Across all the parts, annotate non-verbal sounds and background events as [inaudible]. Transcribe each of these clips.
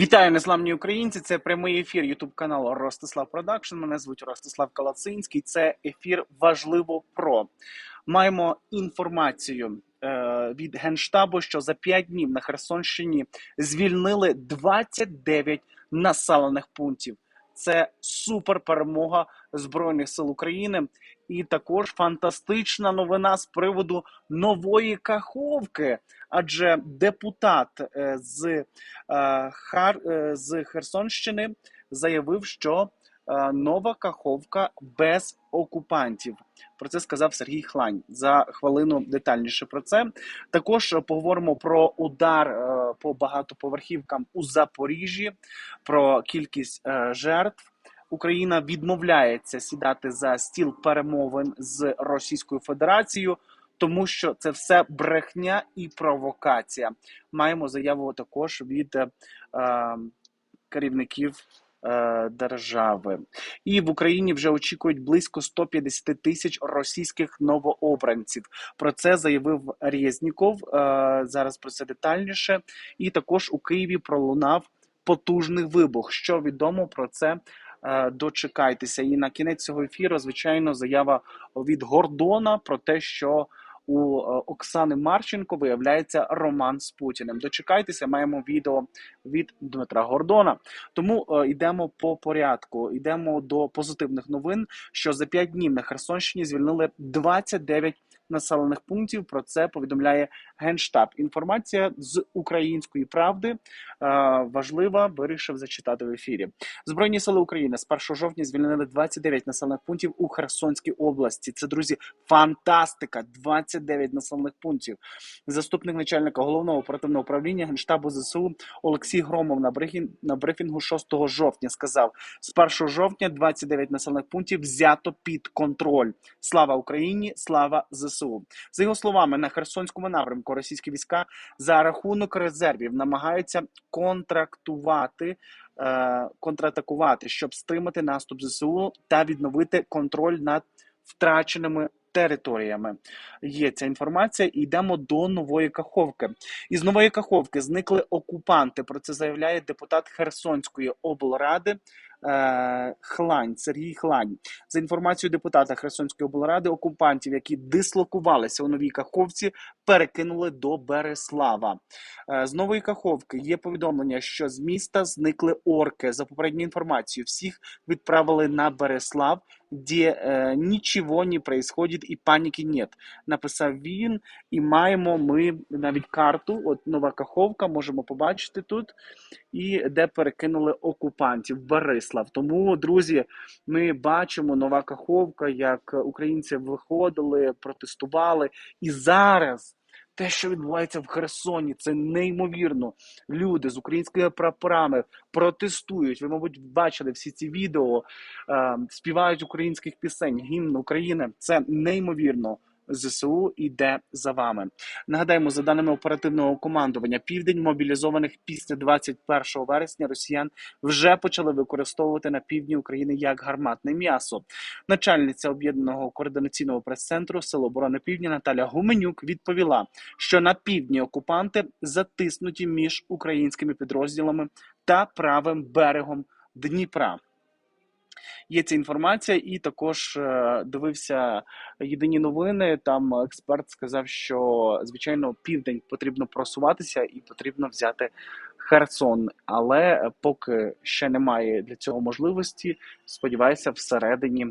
Вітаю незламні українці. Це прямий ефір Ютуб каналу Ростислав Продакшн. Мене звуть Ростислав Калацинський. Це ефір важливо про. Маємо інформацію е, від генштабу, що за 5 днів на Херсонщині звільнили 29 населених пунктів. Це супер перемога збройних сил України, і також фантастична новина з приводу нової каховки. Адже депутат е, з е, Хар е, з Херсонщини заявив, що нова каховка без окупантів. Про це сказав Сергій Хлань. За хвилину детальніше про це. Також поговоримо про удар по багатоповерхівкам у Запоріжжі, про кількість жертв. Україна відмовляється сідати за стіл перемовин з Російською Федерацією, тому що це все брехня і провокація. Маємо заяву також від е, е, керівників е, держави. І в Україні вже очікують близько 150 тисяч російських новообранців. Про це заявив Резніков. Е, зараз про це детальніше. І також у Києві пролунав потужний вибух. Що відомо про це? Е, Дочекайтеся, і на кінець цього ефіру, звичайно, заява від Гордона про те, що у е, Оксани Марченко виявляється роман з Путіним. Дочекайтеся, маємо відео від Дмитра Гордона. Тому е, йдемо по порядку. Йдемо до позитивних новин. Що за 5 днів на Херсонщині звільнили 29 населених пунктів. Про це повідомляє генштаб. Інформація з української правди е, важлива. Вирішив зачитати в ефірі. Збройні сили України з 1 жовтня звільнили 29 населених пунктів у Херсонській області. Це друзі, фантастика! 29 населених пунктів. Заступник начальника головного оперативного управління генштабу ЗСУ Олексій Громов на на брифінгу 6 жовтня сказав: з 1 жовтня 29 населених пунктів взято під контроль. Слава Україні! Слава ЗСУ! За його словами, на Херсонському напрямку російські війська за рахунок резервів намагаються контрактувати. е, Контратакувати, щоб стримати наступ ЗСУ та відновити контроль над втраченими територіями. Є ця інформація. І йдемо до нової каховки. Із нової каховки зникли окупанти. Про це заявляє депутат Херсонської облради Хлань Сергій Хлань. За інформацією депутата Херсонської облради, окупантів, які дислокувалися у новій каховці, перекинули до Береслава. Е, З нової каховки є повідомлення, що з міста зникли орки. За попередньою інформацією, всіх відправили на Береслав, де е, нічого не происходит і паніки нет. Написав він, і маємо ми навіть карту. От нова каховка, можемо побачити тут, і де перекинули окупантів Борислав. Тому, друзі, ми бачимо нова каховка, як українці виходили, протестували, і зараз. Те, що відбувається в Херсоні, це неймовірно. Люди з українськими прапорами протестують. Ви, мабуть, бачили всі ці відео, е, співають українських пісень, гімн України. Це неймовірно. ЗСУ йде за вами. Нагадаємо, за даними оперативного командування, південь мобілізованих після 21 вересня росіян вже почали використовувати на півдні України як гарматне м'ясо. Начальниця об'єднаного координаційного прес-центру Сил оборони Півдня Наталя Гуменюк відповіла, що на півдні окупанти затиснуті між українськими підрозділами та правим берегом Дніпра. Є ця інформація, і також е, дивився єдині новини. Там експерт сказав, що звичайно південь потрібно просуватися і потрібно взяти Херсон. Але поки ще немає для цього можливості, сподіваюся, всередині.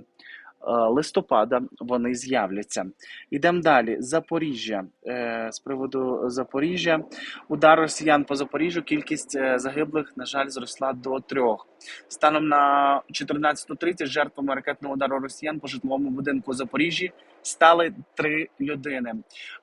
Е, Листопада вони з'являться. Ідемо далі. Запоріжжя. Е, з приводу Запоріжжя. Удар росіян по Запоріжжю. Кількість е, загиблих, на жаль, зросла до трьох. Станом на 14.30 жертвами ракетного удару росіян по житловому будинку у Запоріжжі стали три людини.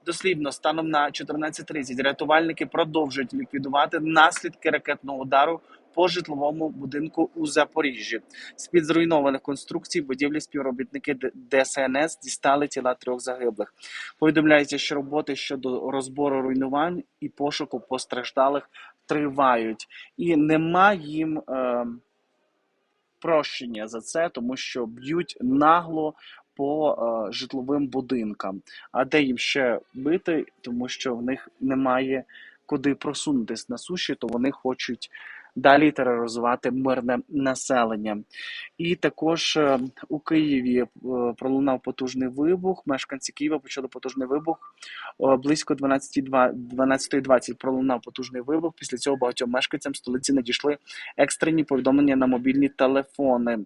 Дослівно, станом на 14.30 рятувальники продовжують ліквідувати наслідки ракетного удару по житловому будинку у Запоріжжі. З під зруйнованих конструкцій будівлі співробітники ДСНС дістали тіла трьох загиблих. Повідомляється, що роботи щодо розбору руйнувань і пошуку постраждалих тривають, і нема їм. Е, прощення за це, тому що б'ють нагло по е, житловим будинкам. А де їм ще бити, тому що в них немає куди просунутись на суші, то вони хочуть далі тероризувати мирне населення. І також е, у Києві е, пролунав потужний вибух. Мешканці Києва почули потужний вибух близько 12.20 12.20 пролунав потужний вибух. Після цього багатьом мешканцям столиці надійшли екстрені повідомлення на мобільні телефони.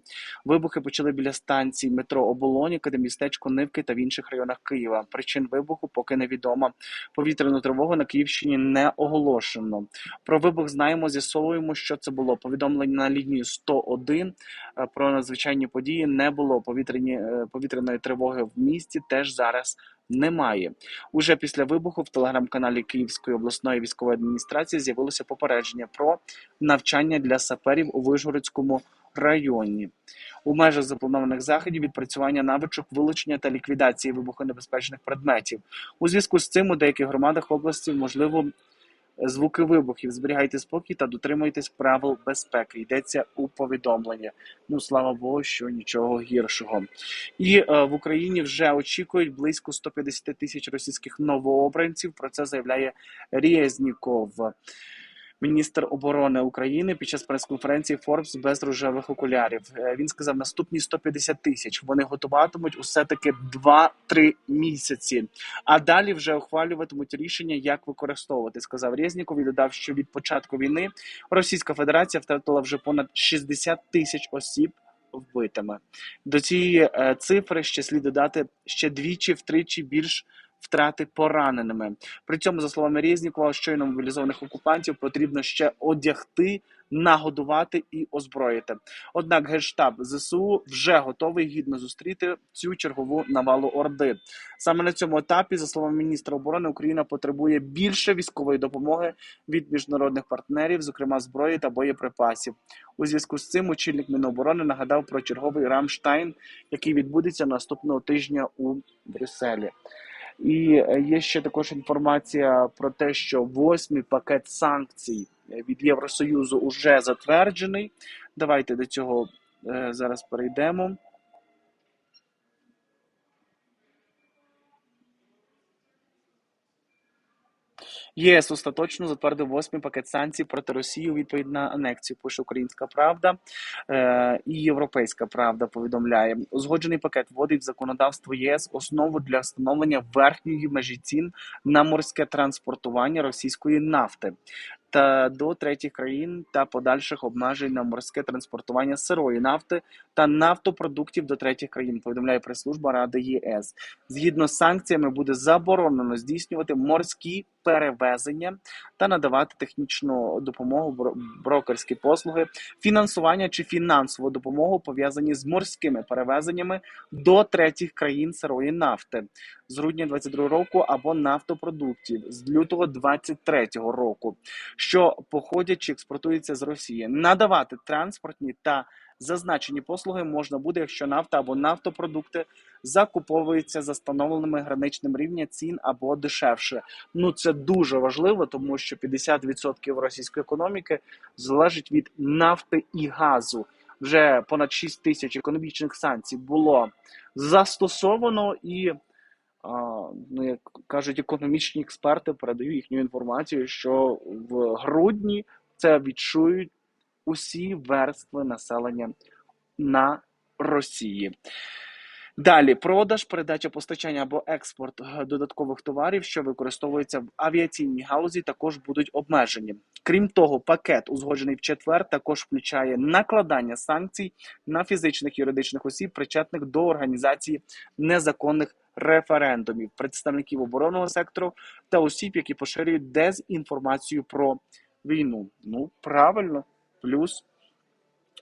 Вибухи почали біля станцій метро Оболоніка, де містечко Нивки та в інших районах Києва. Причин вибуху поки невідомо. Повітряну тривогу на Київщині не оголошено. Про вибух знаємо, з'ясовуємо, що це було. Повідомлення на лінію 101 е, про надзвичайні події не було. Повітряні е, повітряної тривоги в місті теж зараз немає. Уже після вибуху в телеграм-каналі Київської обласної військової адміністрації з'явилося попередження про навчання для саперів у Вишгородському районі. У межах запланованих заходів відпрацювання навичок вилучення та ліквідації вибухонебезпечних предметів. У зв'язку з цим у деяких громадах області можливо звуки вибухів. Зберігайте спокій та дотримуйтесь правил безпеки. Йдеться у повідомлення. Ну слава Богу, що нічого гіршого. І е, в Україні вже очікують близько 150 тисяч російських новообранців. Про це заявляє Резніков. Міністр оборони України під час прес-конференції Forbes без рожевих окулярів. Е, Він сказав, наступні 150 тисяч. Вони готуватимуть усе таки 2-3 місяці. А далі вже ухвалюватимуть рішення, як використовувати. Сказав Резніков і додав, що від початку війни Російська Федерація втратила вже понад 60 тисяч осіб. Вбитими до цієї е, цифри ще слід додати ще двічі втричі більш втрати пораненими. При цьому, за словами Резнікова, щойно мобілізованих окупантів потрібно ще одягти, нагодувати і озброїти. Однак генштаб ЗСУ вже готовий гідно зустріти цю чергову навалу Орди. Саме на цьому етапі, за словами міністра оборони, Україна потребує більше військової допомоги від міжнародних партнерів, зокрема зброї та боєприпасів. У зв'язку з цим очільник Міноборони нагадав про черговий Рамштайн, який відбудеться наступного тижня у Брюсселі. І е, є ще також інформація про те, що восьмий пакет санкцій е, від Євросоюзу уже затверджений. Давайте до цього е, зараз перейдемо. ЄС остаточно затвердив восьмий пакет санкцій проти Росії у відповідь на анексію. Пише Українська Правда е, і Європейська Правда повідомляє. Узгоджений пакет вводить в законодавство ЄС основу для встановлення верхньої межі цін на морське транспортування російської нафти та до третіх країн та подальших обмежень на морське транспортування сирої нафти та нафтопродуктів до третіх країн. Повідомляє прес-служба Ради ЄС. Згідно з санкціями, буде заборонено здійснювати морські перевезення та надавати технічну допомогу, бро- брокерські послуги, фінансування чи фінансову допомогу пов'язані з морськими перевезеннями до третіх країн сирої нафти з грудня 22 року або нафтопродуктів з лютого 23 року, що походять чи експортуються з Росії. Надавати транспортні та зазначені послуги можна буде, якщо нафта або нафтопродукти закуповуються за встановленими граничним рівня цін або дешевше. Ну це дуже важливо, тому що 50% російської економіки залежить від нафти і газу. Вже понад 6 тисяч економічних санкцій було застосовано і. Ну, як кажуть економічні експерти, передаю їхню інформацію, що в грудні це відчують усі верстви населення на Росії. Далі продаж, передача постачання або експорт додаткових товарів, що використовуються в авіаційній галузі, також будуть обмежені. Крім того, пакет, узгоджений в четвер, також включає накладання санкцій на фізичних юридичних осіб, причетних до організації незаконних референдумів, представників оборонного сектору та осіб, які поширюють дезінформацію про війну. Ну правильно, плюс.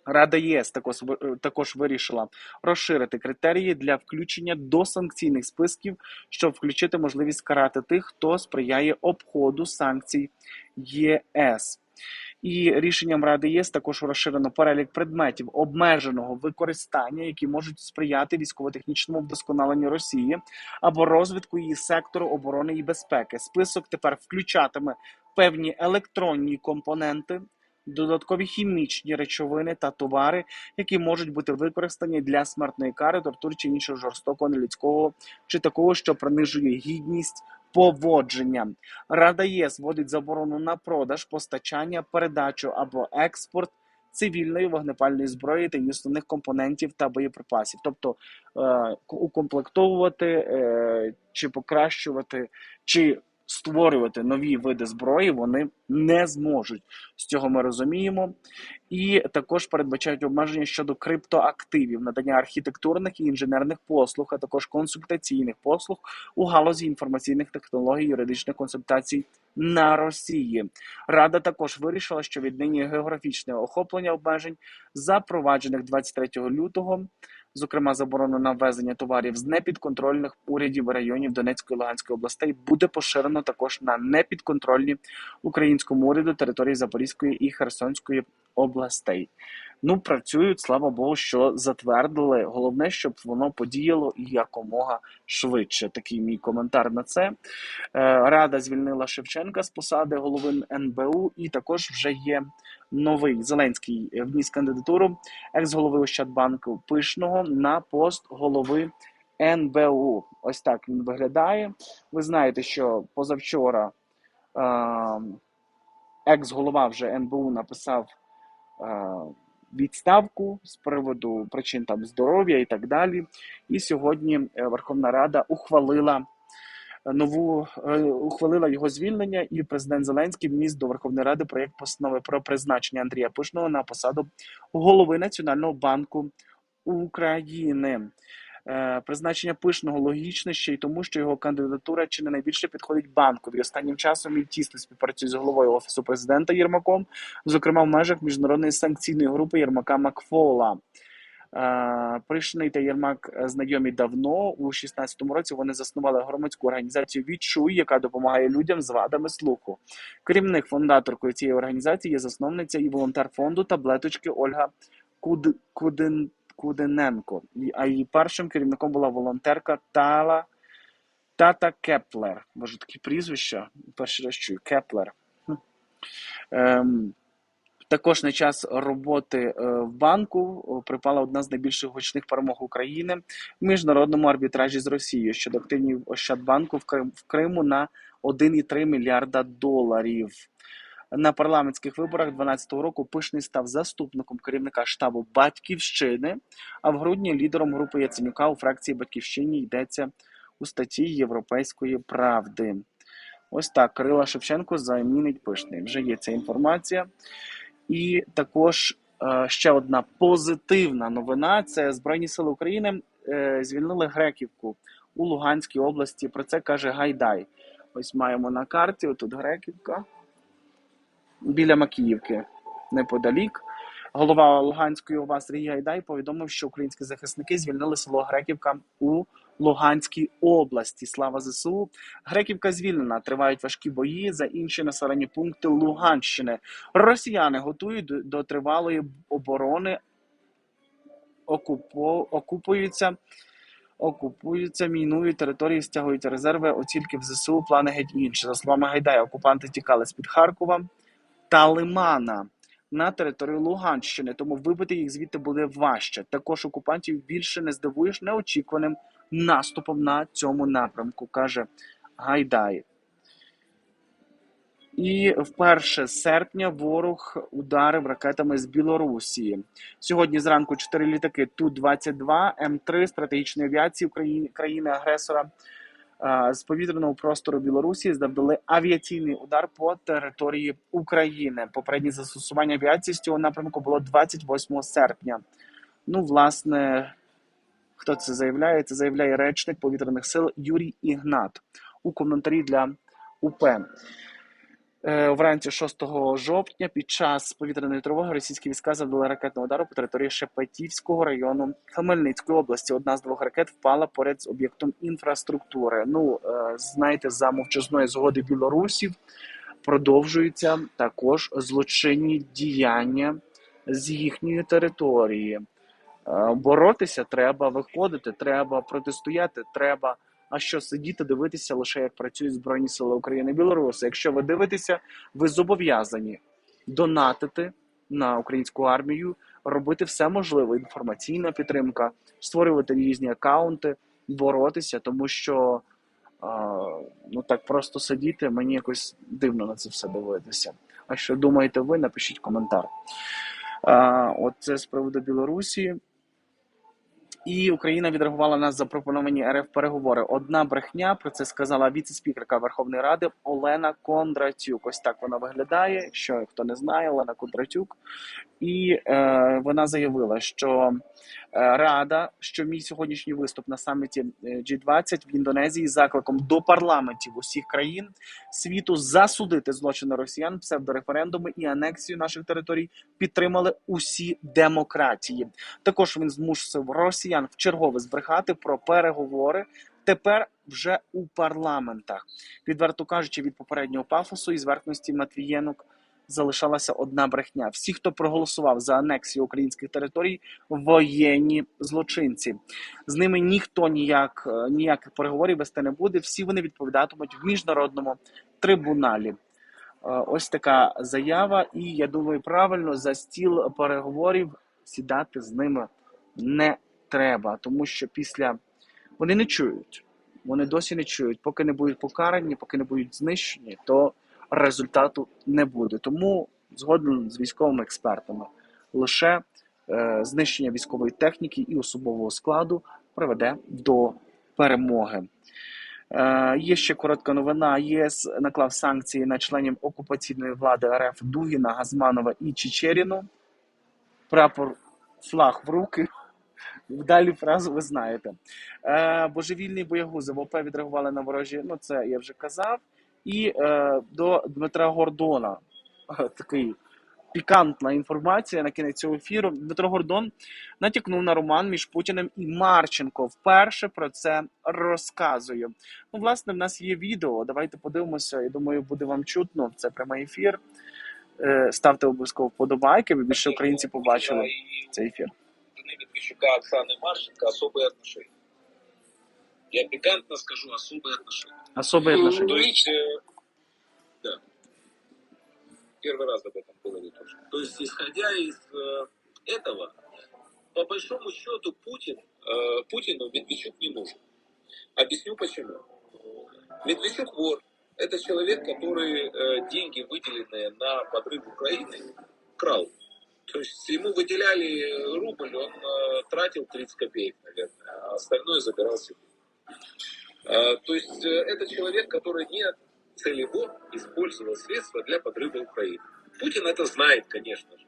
Рада ЄС також також вирішила розширити критерії для включення до санкційних списків, щоб включити можливість карати тих, хто сприяє обходу санкцій ЄС. І рішенням Ради ЄС також розширено перелік предметів обмеженого використання, які можуть сприяти військово-технічному вдосконаленню Росії або розвитку її сектору оборони і безпеки. Список тепер включатиме певні електронні компоненти, додаткові хімічні речовини та товари, які можуть бути використані для смертної кари, тортур чи іншого жорстокого нелюдського чи такого, що принижує гідність поводження. Рада ЄС вводить заборону на продаж, постачання, передачу або експорт цивільної вогнепальної зброї та її основних компонентів та боєприпасів, тобто е, укомплектовувати е, чи покращувати, чи створювати нові види зброї вони не зможуть. З цього ми розуміємо. І також передбачають обмеження щодо криптоактивів, надання архітектурних і інженерних послуг, а також консультаційних послуг у галузі інформаційних технологій, юридичних консультацій на Росії. Рада також вирішила, що віднині географічне охоплення обмежень, запроваджених 23 лютого, зокрема заборону на ввезення товарів з непідконтрольних урядів районів Донецької і Луганської областей, буде поширено також на непідконтрольні українському уряду території Запорізької і Херсонської областей. Ну, працюють, слава Богу, що затвердили. Головне, щоб воно подіяло якомога швидше. Такий мій коментар на це. Е, Рада звільнила Шевченка з посади голови НБУ, і також вже є новий Зеленський вніс кандидатуру екс-голови Ощадбанку Пишного на пост голови НБУ. Ось так він виглядає. Ви знаєте, що позавчора е, екс-голова вже НБУ написав. е, Відставку з приводу причин там здоров'я і так далі. І сьогодні е, Верховна Рада ухвалила нову е, ухвалила його звільнення, і президент Зеленський вніс до Верховної Ради проєкт постанови про призначення Андрія Пишного на посаду голови Національного банку України. Е, Призначення пишного логічне ще й тому, що його кандидатура чи не найбільше підходить банкові. Останнім часом він тісно співпрацює з головою офісу президента Єрмаком, зокрема в межах міжнародної санкційної групи Єрмака Макфола. Е, Пришний та Єрмак е, знайомі давно. У 16-му році вони заснували громадську організацію Відчуй, яка допомагає людям з вадами слуху. Керівник фундаторкою цієї організації є засновниця і волонтер фонду таблеточки Ольга Куд... Кудин... Кудиненко. А її першим керівником була волонтерка Тала Тата Кеплер. Може такі прізвища? Перший раз чую. Кеплер. Ем, також на час роботи е, в банку е, припала одна з найбільших гучних перемог України в міжнародному арбітражі з Росією щодо активів Ощадбанку в Крим в Криму на 1,3 мільярда доларів. На парламентських виборах 2012 року Пишний став заступником керівника штабу Батьківщини, а в грудні лідером групи Яценюка у фракції Батьківщині йдеться у статті Європейської правди. Ось так Кирила Шевченко замінить Пишний. Вже є ця інформація. І також е, ще одна позитивна новина: це Збройні Сили України е, звільнили Греківку у Луганській області. Про це каже Гайдай. Ось маємо на карті. Отут Греківка біля Макіївки, неподалік. Голова Луганської ОВА Сергій Гайдай повідомив, що українські захисники звільнили село Греківка у Луганській області. Слава ЗСУ. Греківка звільнена. Тривають важкі бої за інші населені пункти Луганщини. Росіяни готують до, тривалої оборони, окупо, окупуються. Окупуються, мінують території, стягують резерви, оцінки в ЗСУ, плани геть інші. За словами Гайдая, окупанти тікали з-під Харкова та Лимана на територію Луганщини, тому вибити їх звідти буде важче. Також окупантів більше не здивуєш неочікуваним наступом на цьому напрямку, каже Гайдай. І вперше серпня ворог ударив ракетами з Білорусі. Сьогодні зранку чотири літаки Ту-22, М3 стратегічної авіації України країни-агресора з повітряного простору Білорусі завдали авіаційний удар по території України. Попереднє застосування авіації з цього напрямку було 28 серпня. Ну, власне, хто це заявляє? Це заявляє речник повітряних сил Юрій Ігнат у коментарі для УП. Е, Вранці 6 жовтня під час повітряної тривоги російські війська завдали ракетного удару по території Шепетівського району Хмельницької області. Одна з двох ракет впала поряд з об'єктом інфраструктури. Ну, е, знаєте, за мовчазної згоди білорусів продовжуються також злочинні діяння з їхньої території. Е, Боротися треба, виходити, треба протистояти, треба. А що сидіти, дивитися лише як працюють Збройні Сили України і Білорусі. Якщо ви дивитеся, ви зобов'язані донатити на українську армію, робити все можливе, інформаційна підтримка, створювати різні акаунти, боротися, тому що А, ну так просто сидіти, мені якось дивно на це все дивитися. А що думаєте ви? Напишіть коментар. А, от це з приводу Білорусі. І Україна відреагувала на запропоновані РФ переговори. Одна брехня про це сказала віце-спікерка Верховної Ради Олена Кондратюк. Ось так вона виглядає. Що хто не знає, Олена Кондратюк. І е, вона заявила, що е, Рада, що мій сьогоднішній виступ на саміті е, G20 в Індонезії з закликом до парламентів усіх країн світу засудити злочини росіян, псевдореферендуми і анексію наших територій підтримали усі демократії. Також він змусив росіян в чергове збрехати про переговори. Тепер вже у парламентах, відверто кажучи, від попереднього пафосу і зверхності Матвієнок залишалася одна брехня. Всі, хто проголосував за анексію українських територій, воєнні злочинці. З ними ніхто ніяк е, ніяких переговорів вести не буде. Всі вони відповідатимуть в міжнародному трибуналі. Е, Ось така заява, і я думаю, правильно за стіл переговорів сідати з ними не треба, тому що після вони не чують. Вони досі не чують. Поки не будуть покарані, поки не будуть знищені, то результату не буде. Тому згоден з військовими експертами, лише е, знищення військової техніки і особового складу приведе до перемоги. Е, є ще коротка новина. ЄС наклав санкції на членів окупаційної влади РФ Дугіна, Газманова і Чечеріну. Прапор флаг в руки. Далі фразу ви знаєте. Е, божевільні боягузи в ОП відреагували на ворожі. Ну, це я вже казав. І е, до Дмитра Гордона е, такий пікантна інформація на кінець цього ефіру. Дмитро Гордон натякнув на роман між Путіним і Марченко. Вперше про це розказує. Ну, власне, в нас є відео. Давайте подивимося. Я думаю, буде вам чутно. Це прямий ефір. Е, ставте обов'язково вподобайки, аби більше українців побачили цей ефір. жены Медведчука Оксаны Марченко особые отношения. Я пикантно скажу, особые отношения. Особые То отношения. есть, э, да, первый раз об этом говорю тоже. То есть, исходя из э, этого, по большому счету Путин, э, Путину Медведчук не нужен. Объясню почему. Медведчук вор. Это человек, который э, деньги, выделенные на подрыв Украины, крал. То есть ему выделяли рубль, он э, тратил 30 копеек, наверное, а остальное забирал себе. Э, то есть э, это человек, который не целево использовал средства для подрыва Украины. Путин это знает, конечно же.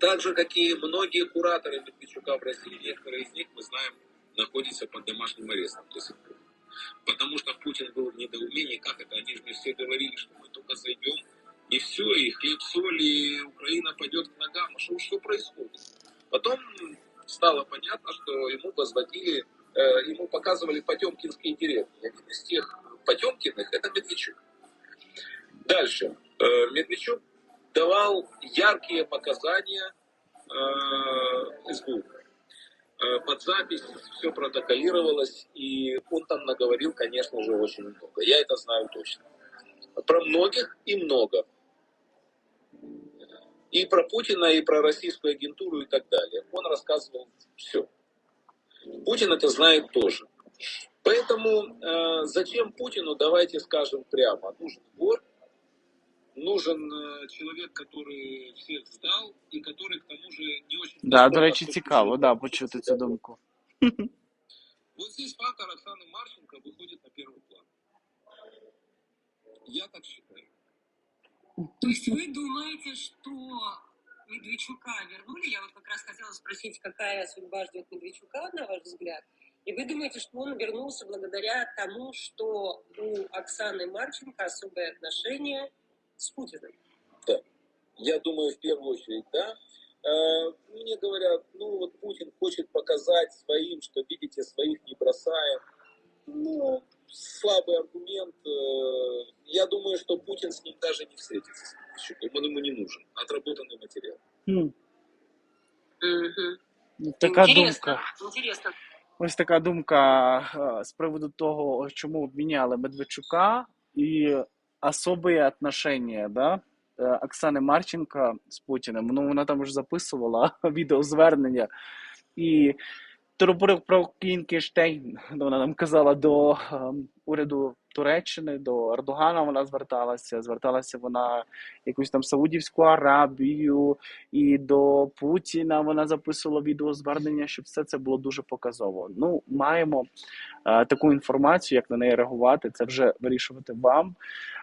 Так же, как и многие кураторы Медведчука в России, некоторые из них, мы знаем, находятся под домашним арестом до сих пор. Потому что Путин был в недоумении, как это, они же мне все говорили, что мы только зайдем, и все, и хлеб, соль, и Украина пойдет к ногам. А что, что происходит? Потом стало понятно, что ему возводили, э, ему показывали Потемкинские деревни. Один из тех Потемкиных – это Медведчук. Дальше. Э, Медведчук давал яркие показания э, СБУ. Э, Под запись все протоколировалось, и он там наговорил, конечно же, очень много. Я это знаю точно. Про многих и много. И про Путина, и про российскую агентуру и так далее. Он рассказывал все. Путин это знает тоже. Поэтому э, зачем Путину, давайте скажем прямо, нужен вор, нужен э, человек, который всех сдал, и который, к тому же, не очень... Да, до речі, цікаво, да, почути цю думку. Вот здесь фактор Оксаны Марченко выходит на первый план. Я так считаю. То есть вы думаете, что Медведчука вернули? Я вот как раз хотела спросить, какая судьба ждет Медведчука, на ваш взгляд? И вы думаете, что он вернулся благодаря тому, что у Оксаны Марченко особые отношения с Путиным? Я думаю, в первую очередь, да. Э, Мне говорят, ну вот Путин хочет показать своим, что видите, своих не бросаем. Ну, слабый аргумент. Э, Я думаю, что Путин с ним даже не встретится. с Медведчуком. Он ему не нужен. Отработанный материал. Хм, Мгм. така Интересно, думка. интересно. Ось така думка е, з приводу того, чому обміняли Медведчука і особі отношення, да? е, Оксани Марченко з Путіним. Ну, вона там вже записувала [laughs] відеозвернення. І Турбурик про Кінкіштейн, вона нам казала до ем, уряду Туреччини, до Ердогана вона зверталася. Зверталася вона якусь там Саудівську Аравію і до Путіна вона записувала відеозвернення, щоб все це було дуже показово. Ну, маємо е, таку інформацію, як на неї реагувати, це вже вирішувати вам.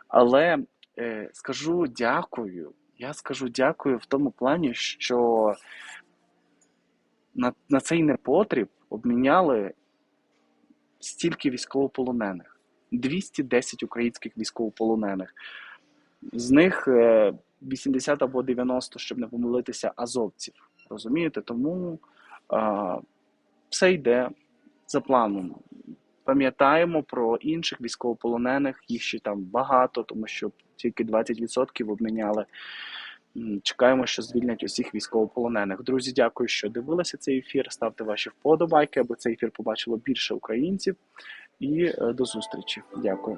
Але е, скажу дякую. Я скажу дякую в тому плані, що на, на цей непотріб обміняли стільки військовополонених 210 українських військовополонених. З них е, 80 або 90, щоб не помилитися, азовців. Розумієте? Тому а, все йде за планом. Пам'ятаємо про інших військовополонених, їх ще там багато, тому що тільки 20% обміняли. Чекаємо, що звільнять усіх військовополонених. Друзі, дякую, що дивилися цей ефір. Ставте ваші вподобайки, аби цей ефір побачило більше українців. І е, до зустрічі. Дякую.